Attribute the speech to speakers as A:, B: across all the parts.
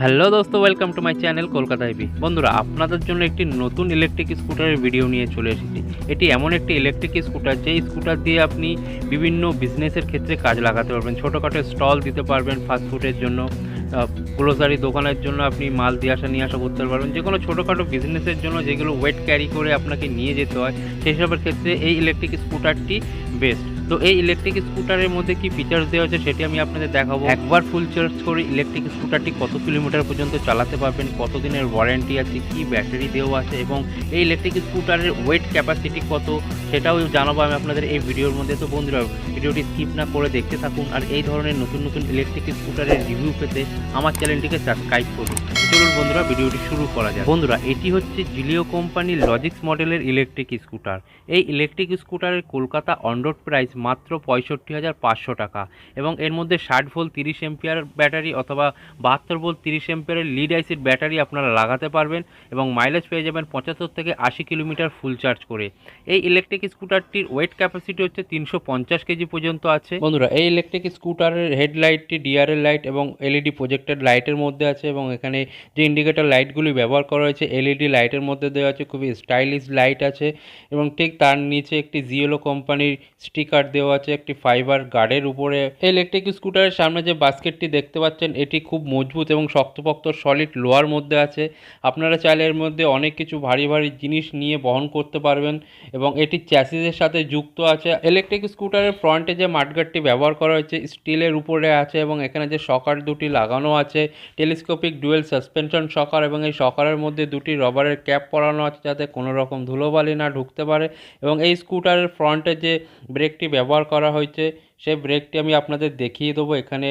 A: Hello দোস্ত welcome to my channel Kolkata IB বন্ধুরা, আপনাদের জন্য একটি নতুন ইলেকট্রিক স্কুটারের ভিডিও নিয়ে চলে এসেছি। এটি এমন একটি ইলেকট্রিক স্কুটার যে স্কুটার দিয়ে আপনি বিভিন্ন বিজনেসের ক্ষেত্রে কাজ লাগাতে পারবেন। ছোটোখাটো স্টল দিতে পারবেন ফাস্টফুডের জন্য গ্রোসারি দোকানের জন্য আপনি মাল দিয়ে আসা, নিয়ে আসা করতে পারবেন। যে কোনো ছোটোখাটো বিজনেসের জন্য যেগুলো ওয়েট ক্যারি করে আপনাকে নিয়ে যেতে হয়, সেই সবের ক্ষেত্রে এই ইলেকট্রিক স্কুটারটি বেস্ট তো এই ইলেকট্রিক স্কুটারের মধ্যে কি ফিচার্স দেওয়া আছে সেটি আমি আপনাদের দেখাবো। একবার ফুল চার্জ করে ইলেকট্রিক স্কুটারটি কত কিলোমিটার পর্যন্ত চালাতে পারবেন, কত দিনের ওয়ারেন্টি আছে, কি ব্যাটারি দেওয়া আছে এবং এই ইলেকট্রিক স্কুটারের ওয়েট ক্যাপাসিটি কত সেটাও জানাব আমি আপনাদের এই ভিডিওর মধ্যে। তো বন্ধুরা ভিডিওটি স্কিপ না করে দেখতে থাকুন আর এই ধরনের নতুন নতুন ইলেকট্রিক স্কুটারের রিভিউ পেতে আমার চ্যানেলটিকে সাবস্ক্রাইব করুন। চলুন বন্ধুরা, ভিডিওটি শুরু করা যায় বন্ধুরা, এটি হচ্ছে জিলিও কোম্পানির লজিক্স মডেলের ইলেকট্রিক স্কুটার এই ইলেকট্রিক স্কুটারের কলকাতা অনরোড প্রাইস মাত্র পঁয়ষট্টি হাজার পাঁচশো টাকা এবং এর মধ্যে ষাট ভোল্ট তিরিশ এম্পিয়ার ব্যাটারি অথবা বাহাত্তর ভোল্ট তিরিশ এম্পিয়ারের লিড আইসির ব্যাটারি আপনারা লাগাতে পারবেন এবং মাইলেজ পেয়ে যাবেন পঁচাত্তর থেকে আশি কিলোমিটার ফুল চার্জ করে। এই ইলেকট্রিক স্কুটারটির ওয়েট ক্যাপাসিটি হচ্ছে তিনশো পঞ্চাশ কেজি পর্যন্ত আছে। বন্ধুরা, এই ইলেকট্রিক স্কুটারের হেডলাইটটি ডিআরএল লাইট এবং এলইডি প্রজেক্টেড লাইটের মধ্যে আছে এবং এখানে যে ইন্ডিকেটর লাইটগুলি ব্যবহার করা হয়েছে এলইডি লাইটের মধ্যে দেওয়া আছে, খুবই স্টাইলিশ লাইট আছে এবং ঠিক তার নিচে একটি জিওলো কোম্পানির স্টিকার দেওয়া আছে, একটি ফাইবার গার্ডের উপরে। এই ইলেকট্রিক স্কুটারের সামনে যে বাস্কেটটি দেখতে পাচ্ছেন, এটি খুব মজবুত এবং শক্তপোক্ত সলিড লোহার মধ্যে আছে। আপনারা চাইলে এর মধ্যে অনেক কিছু ভারী ভারী জিনিস নিয়ে বহন করতে পারবেন এবং এটি চ্যাসিসের সাথে যুক্ত আছে। ইলেকট্রিক স্কুটারের ফ্রন্টে যে মাঠগাটটি ব্যবহার করা হয়েছে স্টিলের উপরে আছে এবং এখানে যে সকার দুটি লাগানো আছে টেলিস্কোপিক ডুয়েল সাসপেনশন শকার এবং এই শকারের মধ্যে দুটি রবারের ক্যাপ পরানো আছে যাতে কোনো রকম ধুলোবালি না ঢুকতে পারে এবং এই স্কুটারের ফ্রন্টে যে ব্রেকটি ব্যবহার করা হয়েছে, সেই ব্রেকটি আমি আপনাদের দেখিয়ে দেবো। এখানে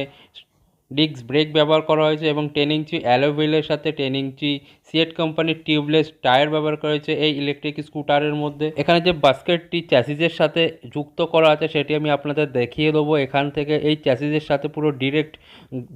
A: ডিস্ক ব্রেক ব্যবহার করা হয়েছে এবং টেন ইঞ্চি অ্যালোভিলের সাথে টেন ইঞ্চি সিয়েট কোম্পানির টিউবলেস টায়ার ব্যবহার করা হয়েছে এই ইলেকট্রিক স্কুটারের মধ্যে। এখানে যে বাস্কেটটি চ্যাসিজের সাথে যুক্ত করা আছে সেটি আমি আপনাদের দেখিয়ে দেবো। এখান থেকে এই চ্যাসিজের সাথে পুরো ডিরেক্ট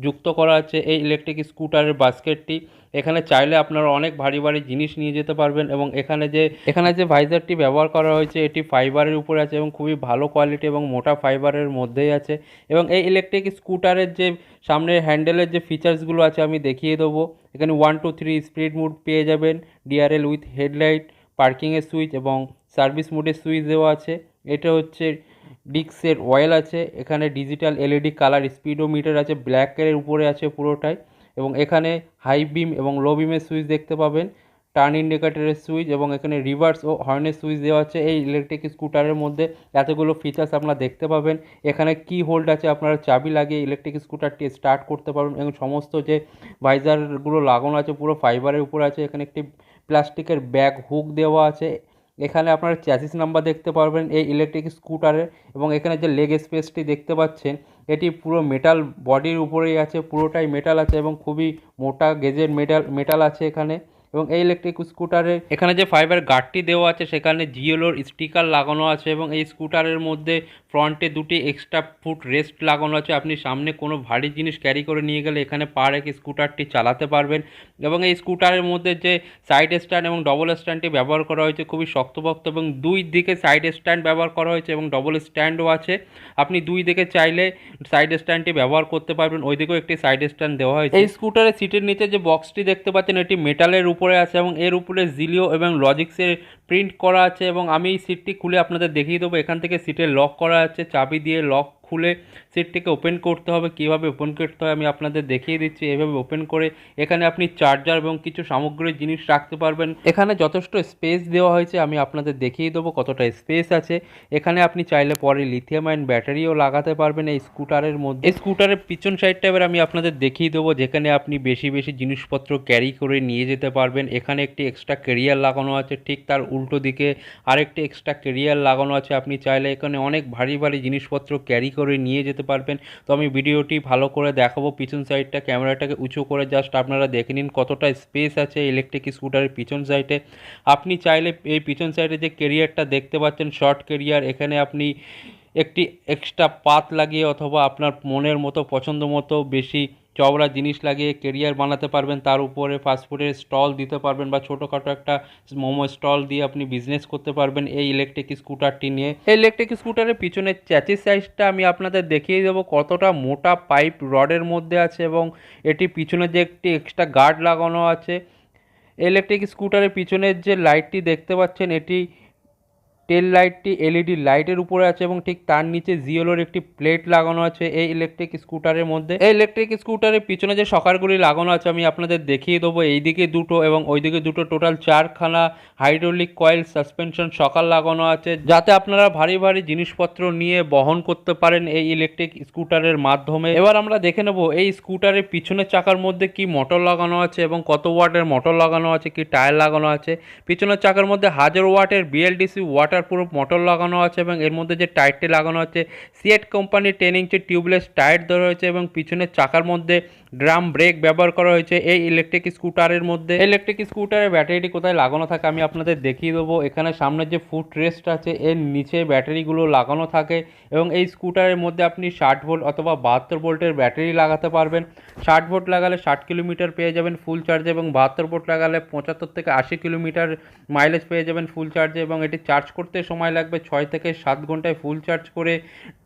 A: যুক্ত করা আছে এই ইলেকট্রিক স্কুটারের বাস্কেটটি এখানে চাইলে আপনারা অনেক ভারী ভারী জিনিস নিয়ে যেতে পারবেন এবং এখানে যে এখানে যে ভাইজারটি ব্যবহার করা হয়েছে, এটি ফাইবারের উপরে আছে এবং খুবই ভালো কোয়ালিটি এবং মোটা ফাইবারের মধ্যেই আছে এবং এই ইলেকট্রিক স্কুটারের যে সামনের হ্যান্ডেলের যে ফিচার্সগুলো আছে আমি দেখিয়ে দেবো। এখানে one two three speed mode পেয়ে যাবেন ডিআরএল উইথ হেডলাইট পার্কিংয়ের সুইচ এবং সার্ভিস মুডের সুইচ দেওয়া আছে। এটা হচ্ছে ডিক্সের অয়েল আছে, এখানে ডিজিটাল এলইডি কালার স্পিডোমিটার আছে ব্ল্যাকের উপরে আছে পুরোটাই। এবং এখানে হাই বিম এবং লো বিমের সুইচ দেখতে পাবেন। টার্ন ইন্ডিকেটরের সুইচ এবং এখানে রিভার্স ও হর্নের সুইচ দেওয়া আছে। এই ইলেকট্রিক স্কুটারের মধ্যে এতগুলো ফিচার্স আপনারা দেখতে পাবেন। এখানে কি হোল্ড আছে, আপনারা চাবি লাগিয়ে ইলেকট্রিক স্কুটারটি স্টার্ট করতে পারবেন এবং সমস্ত যে ভাইজারগুলো লাগানো আছে, পুরো ফাইবারের উপর আছে। এখানে একটি প্লাস্টিকের ব্যাগ হুক দেওয়া আছে। এখানে আপনারা চ্যাসিস নাম্বার দেখতে পারবেন এই ইলেকট্রিক স্কুটারের এবং এখানে যে লেগ স্পেসটি দেখতে পাচ্ছেন এটি পুরো মেটাল বডির উপরেই আছে, পুরোটাই মেটাল আছে এবং খুবই মোটা গেজের মেটাল মেটাল আছে এখানে। এবং এই ইলেকট্রিক স্কুটারে এখানে যে ফাইবার গার্ডটি দেওয়া আছে, সেখানে জিওলোর স্টিকার লাগানো আছে এবং এই স্কুটারের মধ্যে ফ্রন্টে দুটি এক্সট্রা ফুট রেস্ট লাগানো আছে। আপনি সামনে কোনো ভারী জিনিস ক্যারি করে নিয়ে গেলে এখানে পা রেখে স্কুটারটি চালাতে পারবেন এবং এই স্কুটারের মধ্যে যে সাইড স্ট্যান্ড এবং ডবল স্ট্যান্ডটি ব্যবহার করা হয়েছে, খুবই শক্তপোক্ত এবং দুই দিকে সাইড স্ট্যান্ড ব্যবহার করা হয়েছে এবং ডবল স্ট্যান্ডও আছে। আপনি দুই দিকে চাইলে সাইড স্ট্যান্ডটি ব্যবহার করতে পারবেন। ওই দিকেও একটি সাইড স্ট্যান্ড দেওয়া হয়েছে। এই স্কুটারের সিটের নিচে যে বক্সটি দেখতে পাচ্ছেন, এটি মেটালের আছে এবং এর উপরে জিলিও এবং লজিক্সের প্রিন্ট করা আছে এবং আমি এই সিটটি খুলে আপনাদের দেখিয়ে দেবো। এখান থেকে সিটে লক করা আছে, চাবি দিয়ে লক খুলে সিটটিকে ওপেন করতে হবে। কীভাবে ওপেন করতে হয় আমি আপনাদের দেখিয়ে দিচ্ছি। এভাবে ওপেন করে এখানে আপনি চার্জার এবং কিছু সামগ্রিক জিনিস রাখতে পারবেন। এখানে যথেষ্ট স্পেস দেওয়া হয়েছে, আমি আপনাদের দেখিয়ে দেবো কতটা স্পেস আছে। এখানে আপনি চাইলে পরে লিথিয়াম আয়ন ব্যাটারিও লাগাতে পারবেন এই স্কুটারের মধ্যে। এই স্কুটারের পিছন সাইডটা এবার আমি আপনাদের দেখিয়ে দেবো, যেখানে আপনি বেশি বেশি জিনিসপত্র ক্যারি করে নিয়ে যেতে পারবেন। এখানে একটি এক্সট্রা কেরিয়ার লাগানো আছে, ঠিক তার উল্টো দিকে আরেকটি এক্সট্রা কেরিয়ার লাগানো আছে। আপনি চাইলে এখানে অনেক ভারী ভারী জিনিসপত্র ক্যারি করে নিয়ে যেতে পারবেন। তো আমি ভিডিওটি ভালো করে দেখাবো, পিছন সাইডটা ক্যামেরাটাকে উঁচু করে জাস্ট আপনারা দেখে নিন কতটা স্পেস আছে ইলেকট্রিক স্কুটারের পিছন সাইডে আপনি চাইলে এই পিছন সাইডে যে কেরিয়ারটা দেখতে পাচ্ছেন শর্ট কেরিয়ার এখানে আপনি একটি এক্সট্রা পাত লাগিয়ে অথবা আপনার মনের মতো, পছন্দ মতো বেশি চওড়া জিনিস লাগিয়ে কেরিয়ার বানাতে পারবেন, তার উপরে ফাস্টফুডের স্টল দিতে পারবেন বা ছোটোখাটো একটা মোমো স্টল দিয়ে আপনি বিজনেস করতে পারবেন এই ইলেকট্রিক স্কুটারটি নিয়ে। এই ইলেকট্রিক স্কুটারের পিছনের চ্যাচিস সাইজটা আমি আপনাদের দেখিয়ে দেবো, কতটা মোটা পাইপ রডের মধ্যে আছে এবং এটি পিছনে যে একটি এক্সট্রা গার্ড লাগানো আছে। ইলেকট্রিক স্কুটারের পিছনের যে লাইটটি দেখতে পাচ্ছেন, এটি টেল লাইটটি এলইডি লাইটের উপরে আছে এবং ঠিক তার নিচে জিওলোর একটি প্লেট লাগানো আছে এই ইলেকট্রিক স্কুটারের মধ্যে। এই ইলেকট্রিক স্কুটারের পিছনে যে সকারগুলি লাগানো আছে আমি আপনাদের দেখিয়ে দেবো। এইদিকে দুটো এবং ওইদিকে দুটো টোটাল চারখানা হাইড্রোলিক কয়েল সাসপেনশন সকাল লাগানো আছে যাতে আপনারা ভারী ভারী জিনিসপত্র নিয়ে বহন করতে পারেন এই ইলেকট্রিক স্কুটারের মাধ্যমে। এবার আমরা দেখে নেব এই স্কুটারের পিছনের চাকার মধ্যে কি মোটর লাগানো আছে এবং কত ওয়াটের মোটর লাগানো আছে, কি টায়ার লাগানো আছে। পিছনের চাকার মধ্যে হাজার ওয়াটের বিএলডিসি ওয়াটার প্রুফ মোটর লাগানো আছে এবং এর মধ্যে যে টায়ারটি লাগানো আছে সিয়েট কোম্পানির টেন ইঞ্চি টিউবলেস টায়ার দেওয়া রয়েছে এবং পিছনের চাকার মধ্যে ড্রাম ব্রেক ব্যবহার করা হয়েছে এই ইলেকট্রিক স্কুটারের মধ্যে। ইলেকট্রিক স্কুটারের ব্যাটারিটি কোথায় লাগানো থাকে আমি আপনাদের দেখিয়ে দেবো। এখানে সামনে যে ফুট রেস্ট আছে, এর নিচে ব্যাটারিগুলো লাগানো থাকে এবং এই স্কুটারের মধ্যে আপনি ষাট ভোল্ট অথবা বাহাত্তর ভোল্টের ব্যাটারি লাগাতে পারবেন। ষাট ভোল্ট লাগালে ষাট কিলোমিটার পেয়ে যাবেন ফুল চার্জে এবং বাহাত্তর ভোল্ট লাগালে পঁচাত্তর থেকে আশি কিলোমিটার মাইলেজ পেয়ে যাবেন ফুল চার্জে এবং এটি চার্জ করতে সময় লাগবে ছয় থেকে সাত ঘন্টায় ফুল চার্জ করে।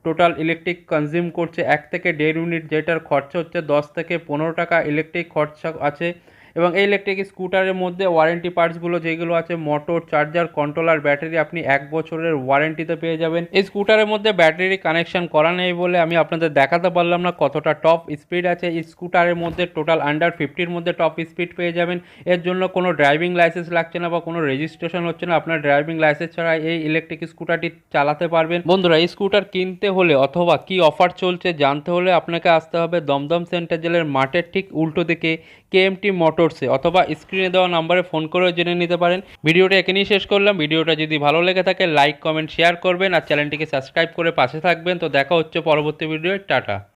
A: টোটাল ইলেকট্রিক কনজিউম করছে এক থেকে দেড় ইউনিট যেটার খরচা হচ্ছে দশ থেকে পনেরো টাকা ইলেকট্রিক খরচা আছে। এবং এই ইলেকট্রিক স্কুটারের মধ্যে ওয়ারেন্টি পার্টসগুলো যেগুলো আছে মোটর চার্জার কন্ট্রোলার ব্যাটারি আপনি এক বছরের ওয়ারেন্টিতে পেয়ে যাবেন। এই স্কুটারের মধ্যে ব্যাটারি কানেকশন করা নেই বলে আমি আপনাদের দেখাতে পারলাম না, কতটা টপ স্পিড আছে। এই স্কুটারের মধ্যে টোটাল আন্ডার ফিফটির মধ্যে টপ স্পিড পেয়ে যাবেন। এর জন্য কোনো ড্রাইভিং লাইসেন্স লাগছে না বা কোনো রেজিস্ট্রেশন হচ্ছে না। আপনার ড্রাইভিং লাইসেন্স ছাড়া এই ইলেকট্রিক স্কুটারটি চালাতে পারবেন। বন্ধুরা, এই স্কুটার কিনতে হলে অথবা কি অফার চলছে জানতে হলে আপনাকে আসতে হবে দমদম সেন্টার জেলের মাঠের ঠিক উল্টো দিকে কেএমটি মোটরসে অথবা স্ক্রিনে দেওয়া নাম্বারে ফোন করেও জেনে নিতে পারেন। ভিডিওটা এখানেই শেষ করলাম। ভিডিওটা যদি ভালো লেগে থাকে লাইক কমেন্ট শেয়ার করবেন, আর চ্যানেলটিকে সাবস্ক্রাইব করে পাশে থাকবেন। তো দেখা হচ্ছে পরবর্তী ভিডিও টাটা।